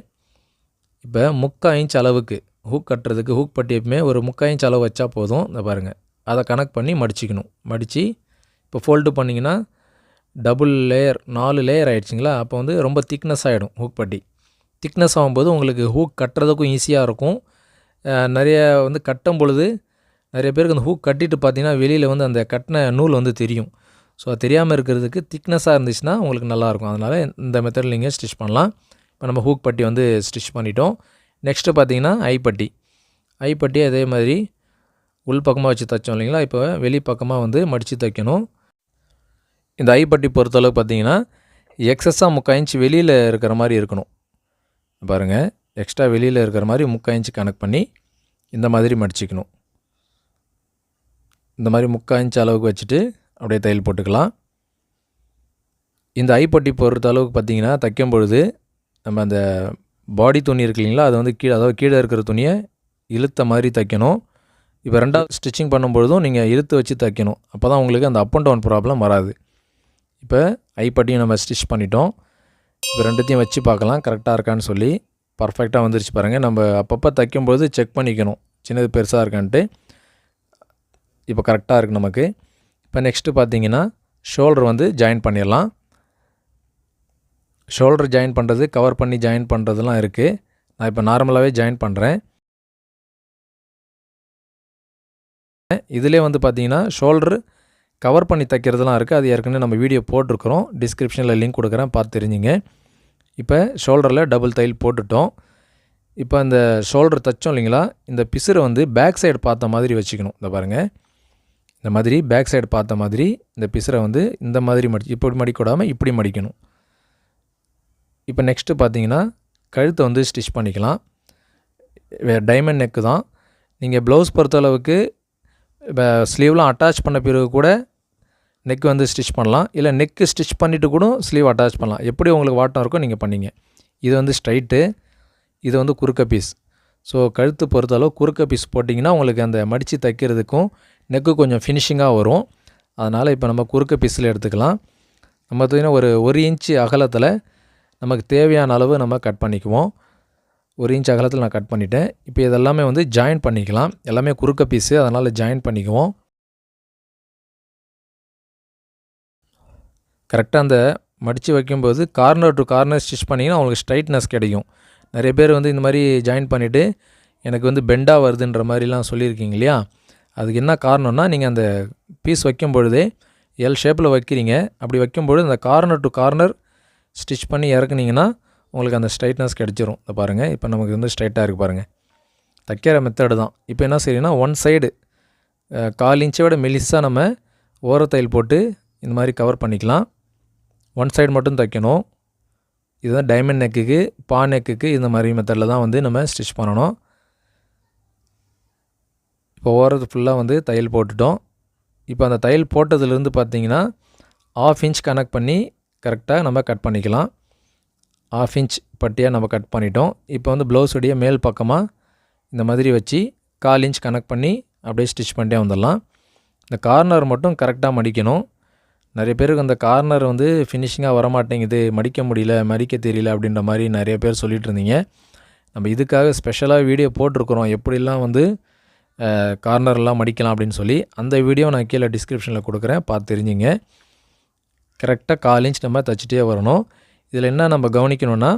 A: இப்போ முக்கால் இன்ச் அளவுக்கு ஹூக் கட்டுறதுக்கு ஹூக் பட்டி எப்பவுமே ஒரு முக்கால் இன்ச் அளவு வச்சா போதும். இந்த பாருங்கள் அதை கனெக்ட் பண்ணி மடிச்சிக்கணும். மடித்து இப்போ ஃபோல்டு பண்ணிங்கன்னா டபுள் லேயர் நாலு லேயர் ஆகிடுச்சிங்களா அப்போ வந்து ரொம்ப திக்னஸ் ஆகிடும் ஹூக் பட்டி. திக்னஸ் ஆகும்போது உங்களுக்கு ஹூக் கட்டுறதுக்கும் ஈஸியாக இருக்கும். நிறைய வந்து கட்டும் பொழுது நிறைய பேருக்கு அந்த ஹூக் கட்டிட்டு பார்த்தீங்கன்னா வெளியில் வந்து அந்த கட்டின நூல் வந்து தெரியும். ஸோ அது தெரியாமல் இருக்கிறதுக்கு திக்னஸாக இருந்துச்சுன்னா உங்களுக்கு நல்லாயிருக்கும் அதனால் இந்த மெத்தடில் நீங்கள் ஸ்டிச் பண்ணலாம். இப்போ நம்ம ஹூக் பட்டி வந்து ஸ்டிச் பண்ணிட்டோம். நெக்ஸ்ட்டு பார்த்தீங்கன்னா ஐப்பட்டி ஐப்பட்டி அதே மாதிரி உள் பக்கமாக வச்சு தைச்சோம் இல்லைங்களா? இப்போ வெளி பக்கமாக வந்து மடித்து தைக்கணும். இந்த ஐப்பட்டி பொறுத்தளவு பார்த்தீங்கன்னா எக்ஸஸாக முக்கால் இன்ச் வெளியில் இருக்கிற மாதிரி இருக்கணும். பாருங்கள் எக்ஸ்ட்ரா வெளியில் இருக்கிற மாதிரி முக்கால் இன்ச் கனெக்ட் பண்ணி இந்த மாதிரி மடிச்சிக்கணும். இந்த மாதிரி முக்கால் இன்ச் அளவுக்கு வச்சுட்டு அப்படியே தையல் போட்டுக்கலாம். இந்த ஐப்பட்டி பொறுத்த அளவுக்கு பார்த்தீங்கன்னா தைக்கும் பொழுது நம்ம அந்த பாடி துணி இருக்கு இல்லைங்களா அது வந்து கீழே அதாவது கீழே இருக்கிற துணியை இழுத்த மாதிரி தைக்கணும். இப்போ ரெண்டாவது ஸ்டிச்சிங் பண்ணும்பொழுதும் நீங்கள் இழுத்து வச்சு தைக்கணும். அப்போ தான் உங்களுக்கு அந்த அப் அண்ட் டவுன் ப்ராப்ளம் வராது. இப்போ ஐப்பட்டியும் நம்ம ஸ்டிச் பண்ணிட்டோம். இப்போ ரெண்டுத்தையும் வச்சு பார்க்கலாம். கரெக்டாக இருக்கான்னு சொல்லி. பர்ஃபெக்டாக வந்துருச்சு பாருங்கள் நம்ம அப்பப்போ தைக்கும்போது செக் பண்ணிக்கணும். சின்னது பெருசாக இருக்கான்ட்டு. இப்போ கரெக்டாக இருக்குது நமக்கு. இப்போ நெக்ஸ்ட்டு பார்த்தீங்கன்னா ஷோல்டர் வந்து ஜாயின் பண்ணிடலாம். ஷோல்டர் ஜாயின் பண்ணுறது கவர் பண்ணி ஜாயின் பண்ணுறதுலாம் இருக்குது நான் இப்போ நார்மலாகவே ஜாயின் பண்ணுறேன் இதிலே வந்து பார்த்தீங்கன்னா ஷோல்டர் கவர் பண்ணி தைக்கிறதுலாம் இருக்குது அது ஏற்கனவே நம்ம வீடியோ போட்டிருக்கிறோம். டிஸ்கிரிப்ஷனில் லிங்க் கொடுக்குறேன். பார்த்து தெரிஞ்சுங்க. இப்போ ஷோல்டரில் டபுள் தையல் போட்டுட்டோம். இப்போ அந்த ஷோல்டர் தைச்சோம் இல்லைங்களா? இந்த பிசுரை வந்து பேக் சைடு பார்த்த மாதிரி வச்சுக்கணும். இந்த பாருங்கள் இந்த மாதிரி பேக் சைடு பார்த்த மாதிரி இந்த பிசுரை வந்து இந்த மாதிரி மடி இப்படி மடிக்கூடாமல் இப்படி மடிக்கணும். இப்போ நெக்ஸ்ட்டு பார்த்தீங்கன்னா கழுத்தை வந்து ஸ்டிச் பண்ணிக்கலாம். டைமண்ட் நெக்கு தான். நீங்கள் ப்ளவுஸ் பொறுத்தளவுக்கு இப்போ ஸ்லீவ்லாம் அட்டாச் பண்ண பிறகு கூட நெக் வந்து ஸ்டிச் பண்ணலாம். இல்லை நெக்கு ஸ்டிச் பண்ணிவிட்டு கூட ஸ்லீவ் அட்டாச் பண்ணலாம். எப்படி உங்களுக்கு வாட்டம் இருக்கோ நீங்கள் பண்ணிங்க. இது வந்து ஸ்ட்ரைட்டு இது வந்து குறுக்க பீஸ் ஸோ கழுத்து பொறுத்தளவு குறுக்க பீஸ் போட்டிங்கன்னா உங்களுக்கு அந்த மடித்து தைக்கிறதுக்கும் நெக்கு கொஞ்சம் ஃபினிஷிங்காக வரும். அதனால் இப்போ நம்ம குறுக்க பீஸில் எடுத்துக்கலாம். நம்ம பார்த்தீங்கன்னா ஒரு ஒரு இன்ச்சு அகலத்தில் நமக்கு தேவையான அளவு நம்ம கட் பண்ணிக்குவோம். ஒரு இன்ச் அகலத்தில் நான் கட் பண்ணிட்டேன். இப்போ இதெல்லாமே வந்து ஜாயின் பண்ணிக்கலாம். எல்லாமே குறுக்க பீஸு அதனால் ஜாயின் பண்ணிக்குவோம். கரெக்டாக அந்த மடித்து வைக்கும்போது கார்னர் டு கார்னர் ஸ்டிச் பண்ணிங்கன்னா அவங்களுக்கு ஸ்ட்ரைட்னஸ் கிடைக்கும். நிறைய பேர் வந்து இந்த மாதிரி ஜாயின் பண்ணிவிட்டு எனக்கு வந்து பெண்டாக வருதுன்ற மாதிரிலாம் சொல்லியிருக்கீங்க இல்லையா? அதுக்கு என்ன காரணம்னா நீங்கள் அந்த பீஸ் வைக்கும் பொழுதே எல் ஷேப்பில் வைக்கிறீங்க. அப்படி வைக்கும்பொழுது அந்த கார்னர் டு கார்னர் ஸ்டிச் பண்ணி இறக்குனீங்கன்னா உங்களுக்கு அந்த ஸ்ட்ரைட்னஸ் கிடச்சிரும். இந்த பாருங்கள் இப்போ நமக்கு வந்து ஸ்ட்ரைட்டாக இருக்குது பாருங்கள் தைக்கிற மெத்தடு தான். இப்போ என்ன செய்யணும்னா ஒன் சைடு கால் இன்ச்சை விட மெலிஸாக நம்ம ஓரத்தையில் போட்டு இந்த மாதிரி கவர் பண்ணிக்கலாம். ஒன் சைடு மட்டும் தைக்கணும். இதுதான் டைமண்ட் நெக்குக்கு பா நெக்குக்கு இந்த மாதிரி மெத்தடில் தான் வந்து நம்ம ஸ்டிச் பண்ணணும். இப்போ ஓரத்து ஃபுல்லாக வந்து தையல் போட்டுட்டோம். இப்போ அந்த தையல் போட்டதுலேருந்து பார்த்தீங்கன்னா ஆஃப் இன்ச் கனெக்ட் பண்ணி கரெக்டாக நம்ம கட் பண்ணிக்கலாம். ஆஃப் இன்ச் பட்டியாக நம்ம கட் பண்ணிட்டோம். இப்போ வந்து ப்ளவுஸுடைய மேல் பக்கமாக இந்த மாதிரி வச்சு கால் இன்ச் கனெக்ட் பண்ணி அப்படியே ஸ்டிச் பண்ணிட்டே வந்துடலாம். இந்த கார்னர் மட்டும் கரெக்டாக மடிக்கணும். நிறைய பேருக்கு அந்த கார்னர் வந்து ஃபினிஷிங்காக வரமாட்டேங்குது. மடிக்க முடியல மடிக்க தெரியல அப்படின்ற மாதிரி நிறைய பேர் சொல்லிகிட்டு இருந்தீங்க. நம்ம இதுக்காக ஸ்பெஷலாக வீடியோ போட்டிருக்கிறோம். எப்படிலாம் வந்து கார்னர்லாம் மடிக்கலாம் அப்படின்னு சொல்லி அந்த வீடியோ நான் கீழே டிஸ்கிரிப்ஷனில் கொடுக்குறேன். பார்த்து தெரிஞ்சுங்க. கரெக்டாக கால் இன்ச் நம்ம தைச்சிட்டே வரணும். இதில் என்ன நம்ம கவனிக்கணும்னா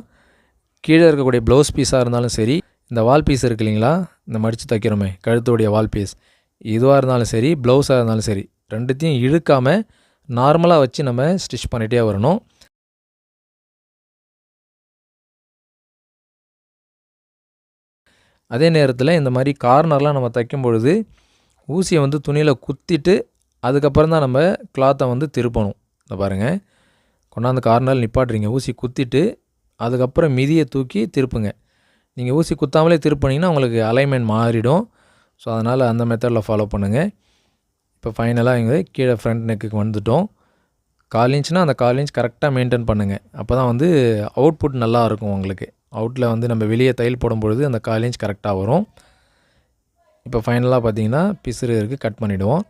A: கீழே இருக்கக்கூடிய ப்ளவுஸ் பீஸாக இருந்தாலும் சரி இந்த வால் பீஸ் இருக்கு இல்லைங்களா? இந்த மடித்து தைக்கிறோமே கழுத்துடைய வால் பீஸ் இதுவாக இருந்தாலும் சரி ப்ளவுஸாக இருந்தாலும் சரி ரெண்டுத்தையும் இழுக்காமல் நார்மலாக வச்சு நம்ம ஸ்டிச் பண்ணிகிட்டே வரணும். அதே நேரத்தில் இந்த மாதிரி கார்னர்லாம் நம்ம தைக்கும் பொழுது ஊசியை வந்து துணியில் குத்திட்டு அதுக்கப்புறம் தான் நம்ம கிளாத்தை வந்து திருப்பணும். இந்த பாருங்கள் கொண்டாந்து கார்னால் நிப்பாட்டுறீங்க. ஊசி குத்திட்டு அதுக்கப்புறம் மிதியை தூக்கி திருப்புங்க. நீங்கள் ஊசி குத்தாமலே திருப்பினீங்கன்னா உங்களுக்கு அலைன்மெண்ட் மாறிடும். ஸோ அதனால் அந்த மெத்தடில் ஃபாலோ பண்ணுங்கள் இப்போ ஃபைனலாக இங்கே கீழே ஃப்ரண்ட் நெக்குக்கு வந்துட்டோம். கால் இன்ச்னால் அந்த கால் இன்ச் கரெக்டாக மெயின்டைன் பண்ணுங்கள் அப்போ தான் வந்து அவுட்புட் நல்லா இருக்கும் உங்களுக்கு. அவுட்டில் வந்து நம்ம வெளியே தையல் போடும்பொழுது அந்த கால் இன்ச் கரெக்டாக வரும். இப்போ ஃபைனலாக பார்த்தீங்கன்னா பிசுறு இருக்குது கட் பண்ணிவிடுவோம்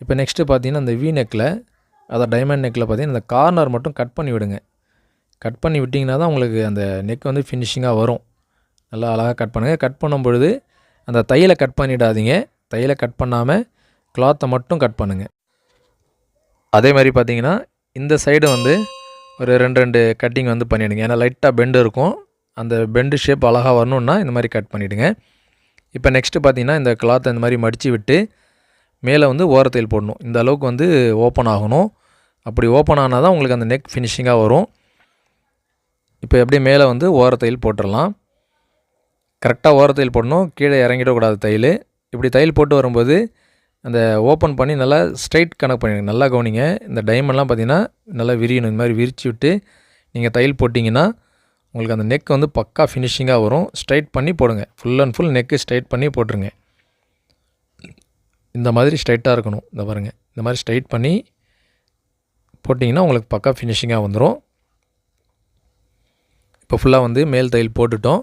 A: இப்போ நெக்ஸ்ட்டு பார்த்தீங்கன்னா அந்த வி நெக்கில் அதை டைமண்ட் நெக்கில் பார்த்தீங்கன்னா இந்த கார்னர் மட்டும் கட் பண்ணி விடுங்க. கட் பண்ணி விட்டிங்கன்னா தான் உங்களுக்கு அந்த நெக் வந்து ஃபினிஷிங்காக வரும். நல்லா அழகாக கட் பண்ணுங்கள் கட் பண்ணும் பொழுது அந்த தையலை கட் பண்ணிடாதீங்க. தையலை கட் பண்ணாமல் கிளாத்தை மட்டும் கட் பண்ணுங்கள் அதே மாதிரி பார்த்தீங்கன்னா இந்த சைடு வந்து ஒரு ரெண்டு ரெண்டு கட்டிங் வந்து பண்ணிவிடுங்க ஏன்னா லைட்டாக பெண்டு இருக்கும். அந்த பெண்டு ஷேப் அழகாக வரணுன்னா இந்த மாதிரி கட் பண்ணிவிடுங்க இப்போ நெக்ஸ்ட்டு பார்த்தீங்கன்னா இந்த கிளாத்தை இந்த மாதிரி மடித்து விட்டு மேலே வந்து ஓரத்தையில் போடணும். இந்த அளவுக்கு வந்து ஓப்பன் ஆகணும். அப்படி ஓப்பன் ஆனால் தான் உங்களுக்கு அந்த நெக் ஃபினிஷிங்காக வரும். இப்போ எப்படியே மேலே வந்து ஓரத்தையில் போட்டுடலாம் கரெக்டாக ஓரத்தையில் போடணும். கீழே இறங்கிடக்கூடாது தையல். இப்படி தையல் போட்டு வரும்போது அந்த ஓப்பன் பண்ணி நல்லா ஸ்ட்ரைட் கனெக்ட் பண்ணிடுங்க. நல்லா கவனிங்க. இந்த டைமண்ட்லாம் பார்த்தீங்கன்னா நல்லா விரியணும். இந்த மாதிரி விரித்து விட்டு நீங்கள் தையல் போட்டிங்கன்னா உங்களுக்கு அந்த நெக் வந்து பக்கா ஃபினிஷிங்காக வரும். ஸ்ட்ரைட் பண்ணி போடுங்க. Full and full neck straight பண்ணி போட்டுருங்க. இந்த மாதிரி ஸ்ட்ரைட்டாக இருக்கணும். இந்த பாருங்கள் இந்த மாதிரி ஸ்ட்ரைட் பண்ணி போட்டிங்கன்னா உங்களுக்கு பக்கா ஃபினிஷிங்காக வந்துடும் இப்போ ஃபுல்லாக வந்து மேல் தையல் போட்டுட்டோம்.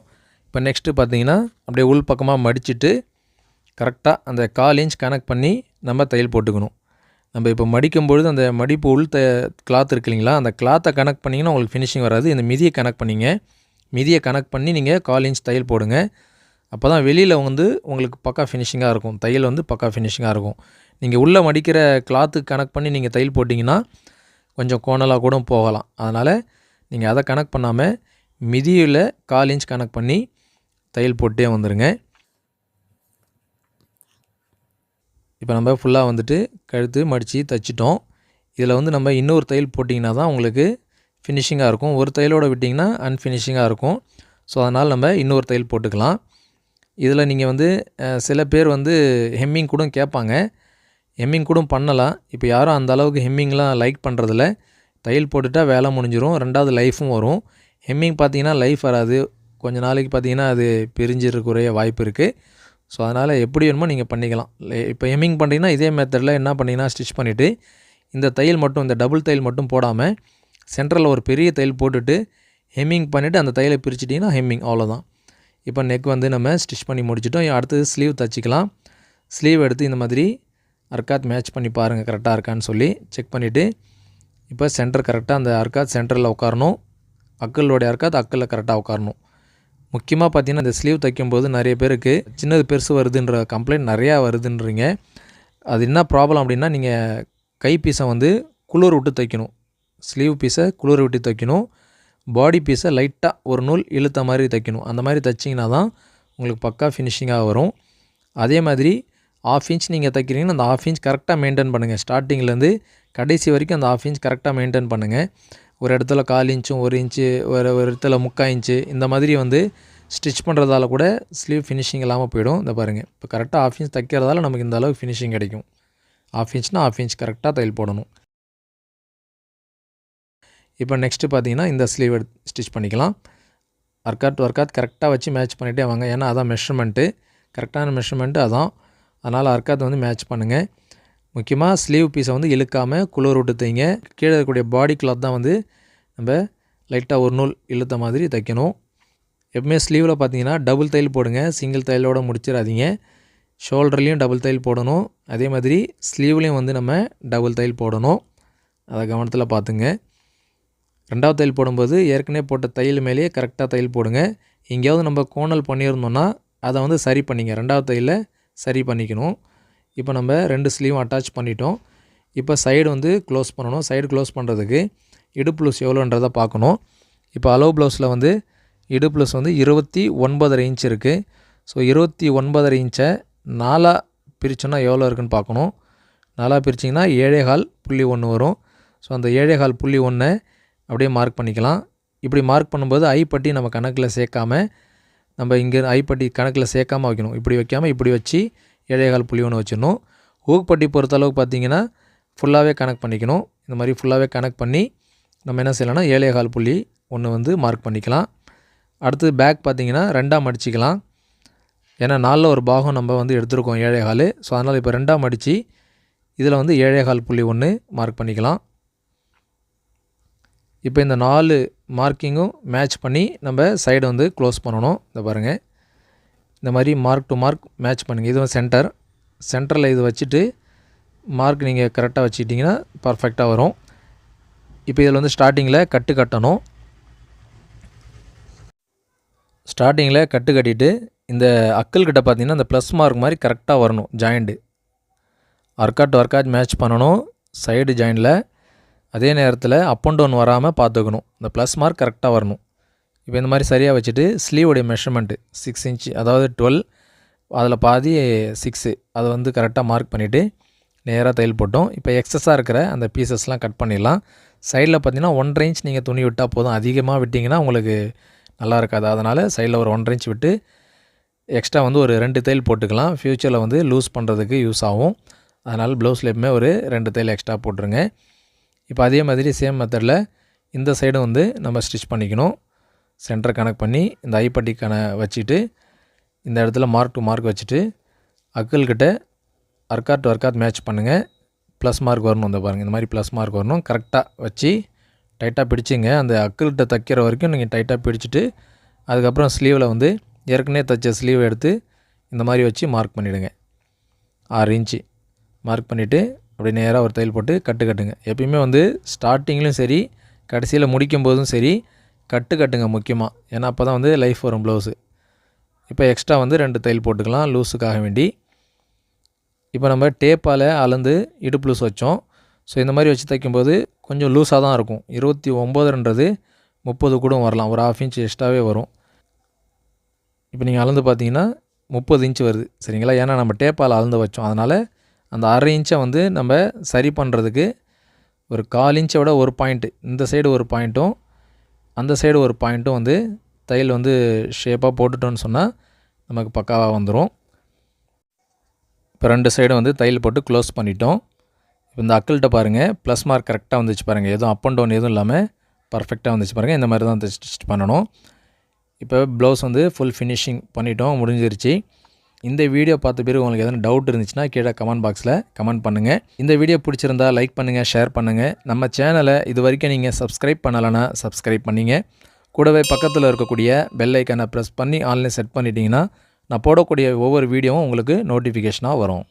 A: இப்போ நெக்ஸ்ட்டு பார்த்தீங்கன்னா அப்படியே உள் பக்கமாக மடிச்சுட்டு கரெக்டாக அந்த கால் இன்ச் கனெக்ட் பண்ணி நம்ம தையல் போட்டுக்கணும். நம்ம இப்போ மடிக்கும் பொழுது அந்த மடிப்பு உள் த கிளாத் இருக்கு இல்லைங்களா அந்த கிளாத்தை கனெக்ட் பண்ணிங்கன்னா உங்களுக்கு ஃபினிஷிங் வராது. இந்த மிதியை கனெக்ட் பண்ணிங்க. மிதியை கனெக்ட் பண்ணி நீங்கள் கால் இன்ச் தையல் போடுங்க. அப்போ தான் வெளியில் வந்து உங்களுக்கு பக்கா ஃபினிஷிங்காக இருக்கும். தையல் வந்து பக்கா ஃபினிஷிங்காக இருக்கும். நீங்கள் உள்ளே மடிக்கிற கிளாத்துக்கு கனெக்ட் பண்ணி நீங்கள் தையல் போட்டிங்கன்னா கொஞ்சம் கோணலாக கூட போகலாம். அதனால் நீங்கள் அதை கணக்கு பண்ணாமல் மிதியில் கால் இன்ச் கணக்கு பண்ணி தையல் போட்டே வந்துடுங்க இப்போ நம்ம ஃபுல்லாக வந்துட்டு கழுத்து மடித்து தைச்சிட்டோம். இதில் வந்து நம்ம இன்னொரு தையல் போட்டிங்கன்னா தான் உங்களுக்கு ஃபினிஷிங்காக இருக்கும். ஒரு தையலோடு விட்டிங்கன்னா அன்ஃபினிஷிங்காக இருக்கும். ஸோ அதனால் நம்ம இன்னொரு தையல் போட்டுக்கலாம். இதில் நீங்கள் வந்து சில பேர் வந்து ஹெம்மிங் கூட கேட்பாங்க. ஹெம்மிங் கூட பண்ணலாம் இப்போ யாரும் அந்த அளவுக்கு ஹெம்மிங்லாம் லைக் பண்ணுறதில்ல தையல் போட்டுட்டா வேலை முடிஞ்சிடும் ரெண்டாவது லைஃபும் வரும். ஹெம்மிங் பார்த்தீங்கன்னா லைஃப் வராது. கொஞ்ச நாளைக்கு பார்த்தீங்கன்னா அது பிரிஞ்சிருக்குறைய வாய்ப்பு இருக்குது ஸோ அதனால் எப்படி வேணுமோ நீங்கள் பண்ணிக்கலாம். இப்போ ஹெம்மிங் பண்ணிங்கன்னா இதே மெத்தடில் என்ன பண்ணிங்கன்னா ஸ்டிச் பண்ணிவிட்டு இந்த தையல் மட்டும் இந்த டபுள் தையல் மட்டும் போடாமல் சென்ட்ரலில் ஒரு பெரிய தையல் போட்டுட்டு ஹெம்மிங் பண்ணிவிட்டு அந்த தையலை பிரிச்சிட்டிங்கன்னா ஹெம்மிங் அவ்வளோதான் இப்போ நெக் வந்து நம்ம ஸ்டிச் பண்ணி முடிச்சிட்டோம். அடுத்தது ஸ்லீவ் தச்சுக்கலாம். ஸ்லீவ் எடுத்து இந்த மாதிரி அர்க்காத் மேட்ச் பண்ணி பாருங்கள் கரெக்டாக இருக்கான்னு சொல்லி செக் பண்ணிவிட்டு இப்போ சென்டர் கரெக்டாக அந்த அர்க்காத் சென்டரில் உட்காரணும் அக்கலோடைய அர்க்காத் அக்கலில் கரெக்டாக உட்காரணும் முக்கியமாக பார்த்தீங்கன்னா இந்த ஸ்லீவ் தைக்கும்போது நிறைய பேருக்கு சின்னது பெருசு வருதுன்ற கம்ப்ளைண்ட் நிறையா வருதுன்றீங்க. அது என்ன ப்ராப்ளம் அப்படின்னா நீங்கள் கை பீஸை வந்து குளிர் விட்டு தைக்கணும். ஸ்லீவ் பீஸை குளிர் விட்டு தைக்கணும். பாடி பீஸை லைட்டாக ஒரு நூல் இழுத்த மாதிரி தைக்கணும். அந்த மாதிரி தைச்சிங்கன்னா தான் உங்களுக்கு பக்கா ஃபினிஷிங்காக வரும். அதே மாதிரி ஆஃப் இன்ச் நீங்கள் தைக்கிறீங்கன்னா அந்த ஆஃப் இன்ச் கரெக்டாக மெயின்டைன் பண்ணுங்கள் ஸ்டார்டிங்லேருந்து கடைசி வரைக்கும் அந்த ஆஃப் இன்ச் கரெக்டாக மெயின்டைன் பண்ணுங்கள் ஒரு இடத்துல கால் இன்ச்சும் ஒரு இன்ச்சு ஒரு ஒரு இடத்துல முக்கால் இன்ச்சு இந்த மாதிரி வந்து ஸ்டிச் பண்ணுறதால கூட ஸ்லீவ் ஃபினிஷிங் இல்லாமல் போயிடும். இந்த பாருங்கள் இப்போ கரெக்டாக ஆஃப் இன்ச் தைக்கிறதால நமக்கு இந்த அளவுக்கு ஃபினிஷிங் கிடைக்கும். ஆஃப் இன்ச்னா ஆஃப் இன்ச் கரெக்டாக தையல் போடணும். இப்போ நெக்ஸ்ட்டு பார்த்தீங்கன்னா இந்த ஸ்லீவ் எடுத்து ஸ்டிச் பண்ணிக்கலாம். ஒர்க் ஒர்க் கரெக்டாக வச்சு மேட்ச் பண்ணிகிட்டே வாங்க. ஏன்னா அதான் மெஷர்மெண்ட்டு கரெக்டான மெஷர்மெண்ட்டு அதான். அதனால் அர்க்காத் வந்து மேட்ச் பண்ணுங்கள் முக்கியமாக ஸ்லீவ் பீஸை வந்து இழுக்காமல் குளிர் விட்டு தைங்க கீழே இருக்கக்கூடிய பாடி கிளாத் தான் வந்து நம்ம லைட்டாக ஒரு நூல் இழுத்த மாதிரி தைக்கணும். எப்பவுமே ஸ்லீவில் பார்த்தீங்கன்னா டபுள் தையல் போடுங்க. சிங்கிள் தையலோடு முடிச்சிடாதீங்க. ஷோல்டர்லேயும் டபுள் தையல் போடணும். அதே மாதிரி ஸ்லீவ்லேயும் வந்து நம்ம டபுள் தையல் போடணும். அதை கவனத்தில் பார்த்துங்க ரெண்டாவது தையல் போடும்போது ஏற்கனவே போட்ட தையல் மேலேயே கரெக்டாக தையல் போடுங்க. எங்கேயாவது நம்ம கோணல் பண்ணியிருந்தோம்னா அதை வந்து சரி பண்ணிங்க. ரெண்டாவது தையலை சரி பண்ணிக்கணும். இப்போ நம்ம ரெண்டு ஸ்லீவும் அட்டாச் பண்ணிட்டோம். இப்போ சைடு வந்து க்ளோஸ் பண்ணணும். சைடு க்ளோஸ் பண்ணுறதுக்கு இடுப்பு லூஸ் எவ்வளோன்றதை பார்க்கணும். இப்போ அலோ ப்ளவுஸில் வந்து இடுப்பு லூஸ் வந்து இருபத்தி ஒன்பதரை இன்ச் இருக்குது ஸோ இருபத்தி ஒன்பதரை இன்ச்சை நாலாக பிரிச்சோன்னா எவ்வளோ இருக்குன்னு பார்க்கணும். நாலாக பிரிச்சிங்கன்னா ஏழேகால் புள்ளி ஒன்று வரும். ஸோ அந்த ஏழேகால் புள்ளி ஒன்றை அப்படியே மார்க் பண்ணிக்கலாம். இப்படி மார்க் பண்ணும்போது ஐப்பட்டி நம்ம கணக்கில் சேர்க்காம நம்ம இங்கே ஐப்பட்டி கணக்கில் சேர்க்காம வைக்கணும். இப்படி வைக்காமல் இப்படி வச்சு ஏழேகால் புள்ளி ஒன்று வச்சிடணும். ஊக்கப்பட்டி பொறுத்தளவுக்கு பார்த்தீங்கன்னா ஃபுல்லாகவே கனெக்ட் பண்ணிக்கணும். இந்த மாதிரி ஃபுல்லாகவே கனெக்ட் பண்ணி நம்ம என்ன செய்யலாம்னா ஏழேகால் புள்ளி ஒன்று வந்து மார்க் பண்ணிக்கலாம். அடுத்தது பேக் பார்த்திங்கன்னா ரெண்டாக மடிச்சிக்கலாம் ஏன்னா நாலில் ஒரு பாகம் நம்ம வந்து எடுத்துருக்கோம் ஏழேகால். ஸோ அதனால் இப்போ ரெண்டாக மடித்து இதில் வந்து ஏழேகால் புள்ளி ஒன்று மார்க் பண்ணிக்கலாம். இப்போ இந்த நாலு மார்க்கிங்கும் மேட்ச் பண்ணி நம்ம சைடை வந்து க்ளோஸ் பண்ணணும். இந்த பாருங்கள் இந்த மாதிரி மார்க் டு மார்க் மேட்ச் பண்ணுங்கள் இதுவும் சென்டர் சென்டரில் இது வச்சுட்டு மார்க் நீங்கள் கரெக்டாக வச்சுக்கிட்டிங்கன்னா பர்ஃபெக்டாக வரும். இப்போ இதில் வந்து ஸ்டார்டிங்கில் கட்டு கட்டணும். ஸ்டார்டிங்கில் கட்டு கட்டிட்டு இந்த அக்கல் கிட்ட பார்த்தீங்கன்னா இந்த ப்ளஸ் மார்க் மாதிரி கரெக்டாக வரணும். Joint work out work out match பண்ணணும் சைடு ஜாயிண்டில் அதே நேரத்தில் அப் அண்ட் டவுன் வராமல் பார்த்துக்கணும். இந்த ப்ளஸ் மார்க் கரெக்டாக வரணும். இப்போ இந்த மாதிரி சரியாக வச்சுட்டு ஸ்லீவோடைய மெஷர்மெண்ட்டு சிக்ஸ் இன்ச் அதாவது டுவெல் அதில் பாதி சிக்ஸு அதை வந்து கரெக்டாக மார்க் பண்ணிவிட்டு நேராக தையல் போட்டோம். இப்போ எக்ஸஸாக இருக்கிற அந்த பீசஸ்லாம் கட் பண்ணிடலாம். சைடில் பார்த்தீங்கன்னா ஒன்றரை இன்ச் நீங்கள் துணி விட்டால் போதும். அதிகமாக விட்டிங்கன்னா உங்களுக்கு நல்லா இருக்காது. அதனால் சைடில் ஒரு ஒன்றரை இன்ச் விட்டு எக்ஸ்ட்ரா வந்து ஒரு ரெண்டு தையல் போட்டுக்கலாம். ஃப்யூச்சரில் வந்து லூஸ் பண்ணுறதுக்கு யூஸ் ஆகும். அதனால் ப்ளவுஸில் எப்பவுமே ஒரு ரெண்டு தையல் எக்ஸ்ட்ரா போட்டுருங்க. இப்போ அதே மாதிரி சேம் மெத்தடில் இந்த சைடும் வந்து நம்ம ஸ்டிச் பண்ணிக்கணும். சென்டர் கனெக்ட் பண்ணி இந்த ஐப்பட்டி கண வச்சுட்டு இந்த இடத்துல மார்க் டு மார்க் வச்சுட்டு அக்கல்கிட்ட அர்க்காட் டு அர்க்காட் மேட்ச் பண்ணுங்கள் ப்ளஸ் மார்க் வரணும் இந்த பாருங்கள் இந்த மாதிரி ப்ளஸ் மார்க் வரணும். கரெக்டாக வச்சு டைட்டாக பிடிச்சிங்க. அந்த அக்கல்கிட்ட தைக்கிற வரைக்கும் நீங்கள் டைட்டாக பிடிச்சிட்டு அதுக்கப்புறம் ஸ்லீவில் வந்து ஏற்கனவே தைச்ச ஸ்லீவ் எடுத்து இந்த மாதிரி வச்சு மார்க் பண்ணிவிடுங்க ஆறு இன்ச்சு மார்க் பண்ணிவிட்டு அப்படி நேராக ஒரு தையல் போட்டு கட்டு கட்டுங்க. எப்பயுமே வந்து ஸ்டார்டிங்லேயும் சரி கடைசியில் முடிக்கும் போதும் சரி கட்டு கட்டுங்க முக்கியமாக ஏன்னா அப்போ தான் வந்து லைஃப் வரும் ப்ளவுஸு இப்போ எக்ஸ்ட்ரா வந்து ரெண்டு தையல் போட்டுக்கலாம் லூஸுக்காக வேண்டி. இப்போ நம்ம டேப்பால் அளந்து இடுப்பு லூஸ் வச்சோம். ஸோ இந்த மாதிரி வச்சு தைக்கும்போது கொஞ்சம் லூஸாக தான் இருக்கும். இருபத்தி ஒம்போதுன்றது முப்பது கூட வரலாம். ஒரு ஆஃப் இன்ச் எக்ஸ்ட்ராவே வரும். இப்போ நீங்கள் அளந்து பார்த்தீங்கன்னா முப்பது இன்ச் வருது. சரிங்களா? ஏன்னா நம்ம டேப்பால் அளந்து வச்சோம். அதனால் அந்த அரை இன்ச்சை வந்து நம்ம சரி பண்ணுறதுக்கு ஒரு கால் இன்ச்சை விட ஒரு பாயிண்ட்டு இந்த சைடு ஒரு பாயிண்ட்டும் அந்த சைடு ஒரு பாயிண்ட்டும் வந்து தையல் வந்து ஷேப்பாக போட்டுட்டோன்னு சொன்னால் நமக்கு பக்காவாக வந்துடும் இப்போ ரெண்டு சைடும் வந்து தையல் போட்டு க்ளோஸ் பண்ணிட்டோம். இப்போ இந்த அக்கள்கிட்ட பாருங்கள் ப்ளஸ் மார்க் கரெக்டாக வந்துச்சு பாருங்கள் எதுவும் அப் அண்ட் டவுன் எதுவும் இல்லாமல் பர்ஃபெக்டாக வந்துச்சு பாருங்கள் இந்த மாதிரி தான் ஸ்டிச் பண்ணணும். இப்போ ப்ளவுஸ் வந்து ஃபுல் ஃபினிஷிங் பண்ணிட்டோம் முடிஞ்சிருச்சு. இந்த வீடியோ பார்த்த பிறகு உங்களுக்கு எதனா டவுட் இருந்துச்சுன்னா கீழே கமெண்ட் பாக்ஸில் கமெண்ட் பண்ணுங்கள் இந்த வீடியோ பிடிச்சிருந்தா லைக் பண்ணுங்கள் ஷேர் பண்ணுங்கள் நம்ம சேனலை இது வரைக்கும் நீங்கள் சப்ஸ்கிரைப் பண்ணலைன்னா சப்ஸ்கிரைப் பண்ணிங்க. கூடவே பக்கத்தில் இருக்கக்கூடிய பெல் ஐக்கனை ப்ரெஸ் பண்ணி ஆன்லைன் செட் பண்ணிட்டீங்கன்னா நான் போடக்கூடிய ஒவ்வொரு வீடியோவும் உங்களுக்கு நோட்டிஃபிகேஷனாக வரும்.